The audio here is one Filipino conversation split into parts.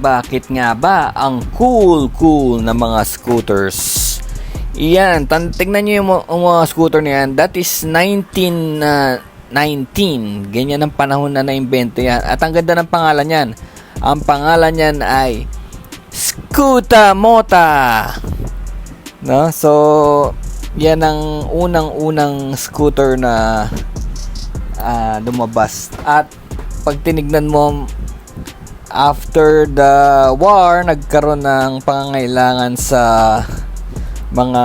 Bakit nga ba ang cool cool na mga scooters? Iyan, tan tingnan nyo yung, mga- scooter na yan. That is 19 na 19. Ganyan ang panahon na naimbento yan. At ang ganda ng pangalan yan. Ang pangalan yan ay Scooter Mota. No? So, yan ang unang-unang scooter na ah, lumabas. At pag tinignan mo after the war, nagkaroon ng pangangailangan sa mga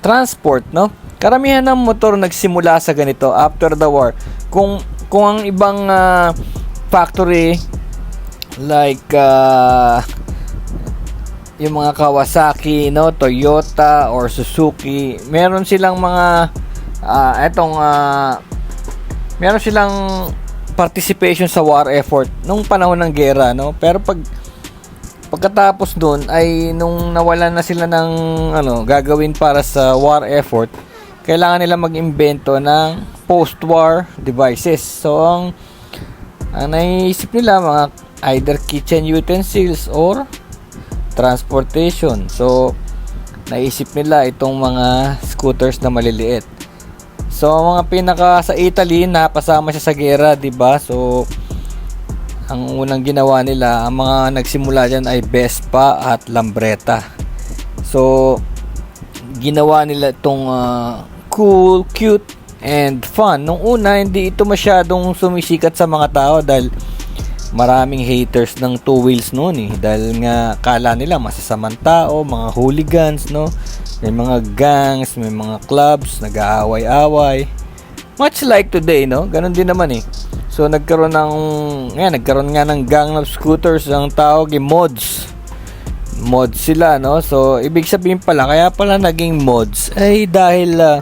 transport, no? Karamihan ng motor nagsimula sa ganito after the war. Kung kung ang ibang ah, factory like ah, yung mga Kawasaki, no, Toyota or Suzuki, meron silang mga ah, etong ah, meron silang participation sa war effort nung panahon ng gera, no? Pero pag pagkatapos doon ay nung nawalan na sila ng ano gagawin para sa war effort, kailangan nila mag-imbento ng post-war devices. So ang ang naisip nila mga either kitchen utensils or transportation. So naisip nila itong mga scooters na maliliit. So mga pinaka sa Italy napasama siya sa gera, 'di ba? So ang unang ginawa nila, ang mga nagsimula diyan ay Vespa at Lambretta. So ginawa nila itong ah, cool, cute and fun. Nung una hindi ito masyadong sumisikat sa mga tao dahil maraming haters ng two wheels noon eh dahil nga kala nila masasamang tao, mga hooligans no. May mga gangs, may mga clubs, nag-aaway-away. Much like today, no? Ganon din naman eh. So nagkaroon ng ngayon, nagkaroon nga ng gang of scooters ang tawag ay mods. Mods sila, no? So ibig sabihin pala kaya pala naging mods ay dahil ah,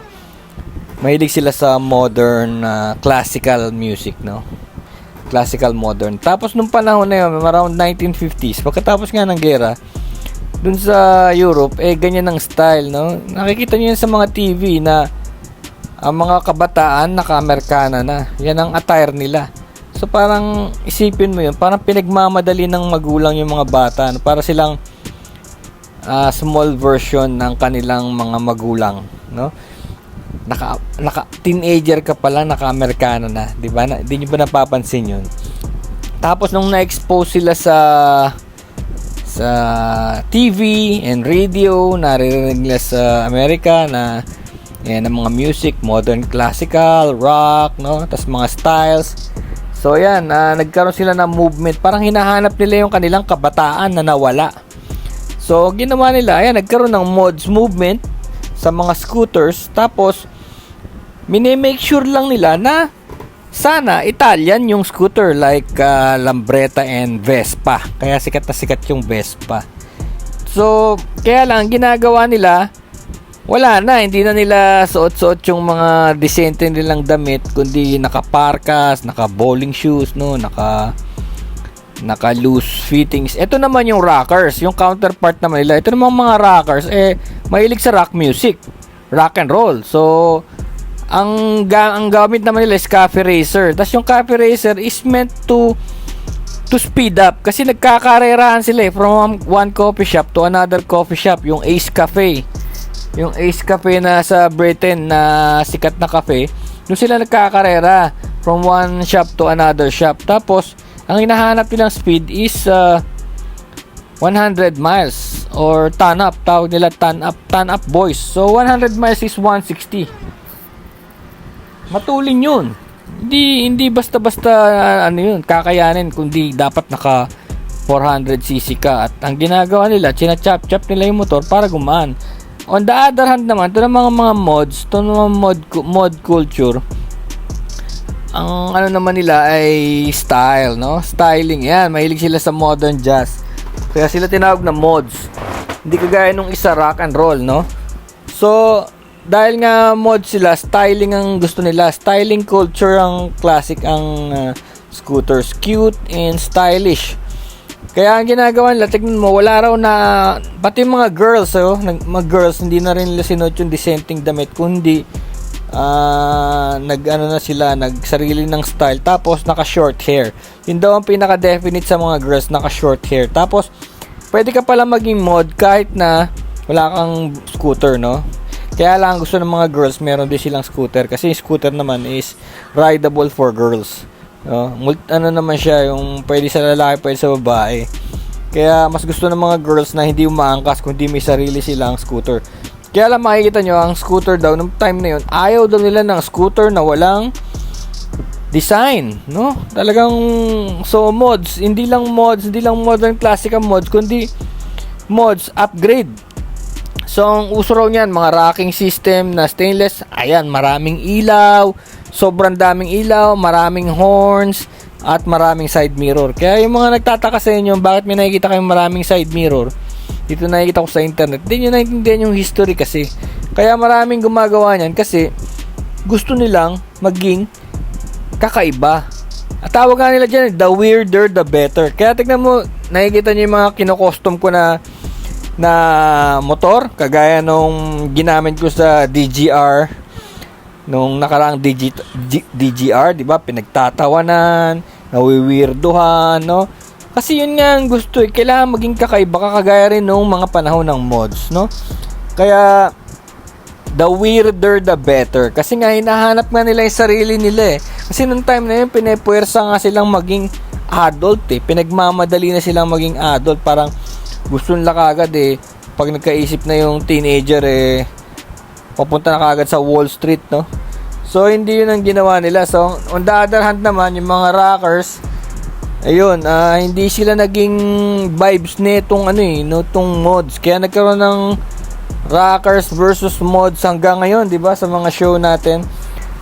mahilig sila sa modern ah, classical music, no? Classical modern. Tapos nung panahon na yun, around 1950s, pagkatapos nga ng gera, dun sa Europe, eh ganyan ang style, no? Nakikita niyo yan sa mga TV na ang mga kabataan naka-Amerikana na. Yan ang attire nila. So parang isipin mo yun, parang pinagmamadali ng magulang yung mga bata no? para silang ah, small version ng kanilang mga magulang, no? Naka, naka teenager ka pa lang, naka-Amerikano na, 'di ba? Na, di niyo ba napapansin 'yun? Tapos nung na-expose sila sa sa TV and radio, naririnig nila sa Amerika na yan ang mga music, modern classical, rock, no? Tapos mga styles. So yan, ah, nagkaroon sila ng movement. Parang hinahanap nila yung kanilang kabataan na nawala. So ginawa nila, ayan, nagkaroon ng mods movement sa mga scooters. Tapos, mini-make sure lang nila na sana Italian yung scooter like ah, Lambretta and Vespa. Kaya sikat na sikat yung Vespa. So, kaya lang ginagawa nila wala na, hindi na nila suot-suot yung mga decente nilang damit kundi naka-parkas, naka-bowling shoes, no, naka naka loose fittings. Ito naman yung rockers, yung counterpart naman nila. Ito naman mga rockers eh mahilig sa rock music, rock and roll. So ang ga ang gamit naman nila is Cafe Racer. Tapos yung Cafe Racer is meant to to speed up kasi nagkakarerahan sila eh from one coffee shop to another coffee shop, yung Ace Cafe. Yung Ace Cafe na sa Britain na sikat na cafe, doon sila nagkakarera from one shop to another shop. Tapos, ang hinahanap nilang speed is uh, 100 miles or ton up. Tawag nila ton up, ton up boys. So, 100 miles is 160. Matulin yun. Hindi, hindi basta-basta uh, ano yun, kakayanin kundi dapat naka 400cc ka. At ang ginagawa nila, china-chop-chop nila yung motor para gumaan. On the other hand naman, ito ng mga mga mods, ito ng mga mod, mod culture, ang ano naman nila ay style, no? Styling, yan. Mahilig sila sa modern jazz. Kaya sila tinawag na mods. Hindi kagaya nung isa rock and roll, no? So, dahil nga mod sila, styling ang gusto nila. Styling culture ang classic ang uh, scooters. Cute and stylish. Kaya ang ginagawa nila, tignan mo, wala raw na, pati mga girls, oh, mga girls, hindi na rin nila sinuot yung dissenting damit, kundi ah nag ano na sila, nagsarili ng style tapos naka short hair. Yun daw ang pinaka definite sa mga girls, naka short hair. Tapos pwede ka pala maging mod kahit na wala kang scooter, no? Kaya lang gusto ng mga girls meron din silang scooter kasi yung scooter naman is rideable for girls. No? Mul- ano naman siya yung pwede sa lalaki, pwede sa babae. Kaya mas gusto ng mga girls na hindi umaangkas kundi may sarili silang scooter. Kaya lang makikita nyo, ang scooter daw, nung time na yun, ayaw daw nila ng scooter na walang design, no? Talagang, so mods, hindi lang mods, hindi lang modern classic ang mods, kundi mods, upgrade. So, ang uso raw niyan, mga racking system na stainless, ayan, maraming ilaw, sobrang daming ilaw, maraming horns, at maraming side mirror. Kaya yung mga nagtataka sa inyo, bakit may nakikita kayong maraming side mirror, dito nakikita ko sa internet, hindi nyo naintindihan yung history kasi. Kaya maraming gumagawa niyan kasi gusto nilang maging kakaiba. At tawag nga nila dyan, the weirder the better. Kaya tignan mo, nakikita nyo yung mga kinokostom ko na na motor, kagaya nung ginamit ko sa DGR nung nakaraang DG, G- DGR, di ba? Pinagtatawanan, nawiwirduhan, no? Kasi yun nga ang gusto eh. Kailangan maging kakaiba ka kagaya rin nung mga panahon ng mods, no? Kaya, the weirder the better. Kasi nga, hinahanap nga nila yung sarili nila eh. Kasi nung time na yun, pinepwersa nga silang maging adult eh. Pinagmamadali na silang maging adult. Parang gusto nila kagad eh. Pag nagkaisip na yung teenager eh, papunta na kagad sa Wall Street, no? So, hindi yun ang ginawa nila. So, on the other hand naman, yung mga rockers, ayun, ah, hindi sila naging vibes nitong ano eh, no, tong mods. Kaya nagkaroon ng rockers versus mods hanggang ngayon, 'di ba, sa mga show natin.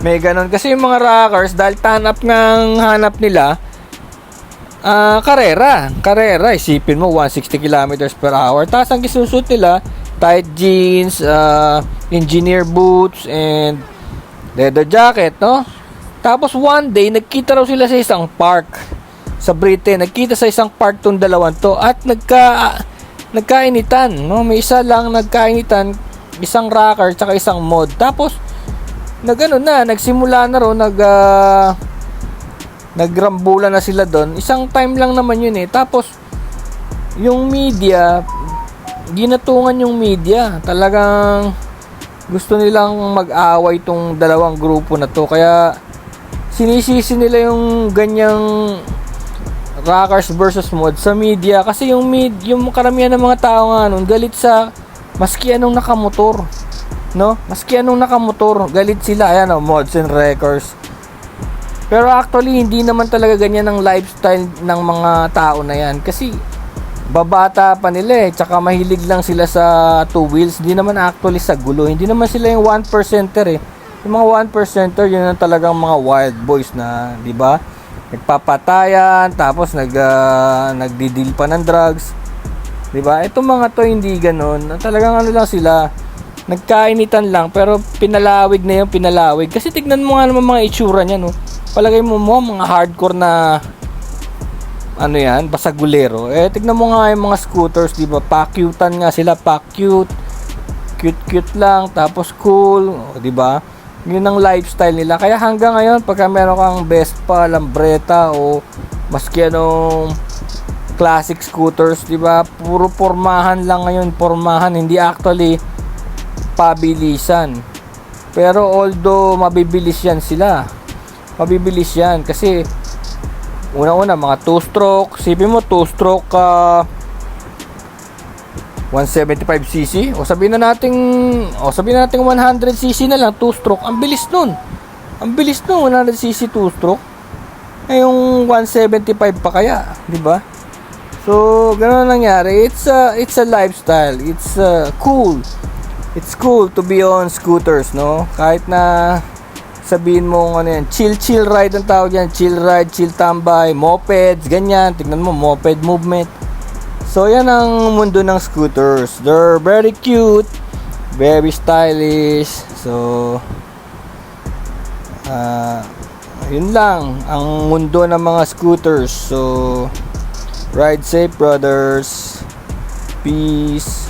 May ganun kasi yung mga rockers dahil tanap ng hanap nila ah karera, karera, isipin mo 160 kilometers per hour. Tapos ang gisusut nila tight jeans, ah, engineer boots and leather jacket, no? Tapos one day nagkita raw sila sa isang park sa Britain. Nagkita sa isang park tong dalawang to at nagka nagkainitan, no? May isa lang nagkainitan, isang rocker tsaka isang mod. Tapos nagano na, nagsimula na raw nag ah, nagrambula na sila doon. Isang time lang naman yun eh. Tapos yung media ginatungan yung media. Talagang gusto nilang mag-away tong dalawang grupo na to. Kaya sinisisi nila yung ganyang rockers versus mod sa media kasi yung mid yung karamihan ng mga tao nga nun galit sa maski anong nakamotor no maski anong nakamotor galit sila ayan oh, mods and records pero actually hindi naman talaga ganyan ang lifestyle ng mga tao na yan. Kasi babata pa nila eh. Tsaka mahilig lang sila sa two wheels. Hindi naman actually sa gulo. Hindi naman sila yung one percenter eh. Yung mga one percenter yun ang talagang mga wild boys na di ba? Nagpapatayan tapos nag uh, nagdi-deal pa ng drugs. 'di ba? Itong mga to hindi ganoon talagang ano lang sila nagkainitan lang pero pinalawig na yung pinalawig. Kasi tignan mo nga naman mga itsura niya no palagay mo mo mga hardcore na ano yan basagulero eh tignan mo nga yung mga scooters 'di ba pa-cutean nga sila pa-cute cute cute lang tapos cool 'di ba yun ang lifestyle nila. Kaya hanggang ngayon, pagka meron kang Vespa, Lambretta o maski anong classic scooters, di ba? Puro pormahan lang ngayon, pormahan, hindi actually pabilisan. Pero although mabibilis yan sila, mabibilis yan kasi una-una mga 2 stroke, sipin mo 2 stroke uh, 175cc o sabihin na natin o sabihin na natin 100cc na lang 2 stroke. Ang bilis nun. Ang bilis nun 100cc 2 stroke. Eh yung 175 pa kaya di ba? So ganoon nangyari. It's a it's a lifestyle. It's uh, cool. It's cool to be on scooters no? Kahit na sabihin mo ano yan chill chill ride ang tawag yan chill ride chill tambay mopeds ganyan tignan mo moped movement So, yan ang mundo ng scooters. They're very cute, very stylish. So, uh, yun lang ang mundo ng mga scooters. So, ride safe, brothers. Peace.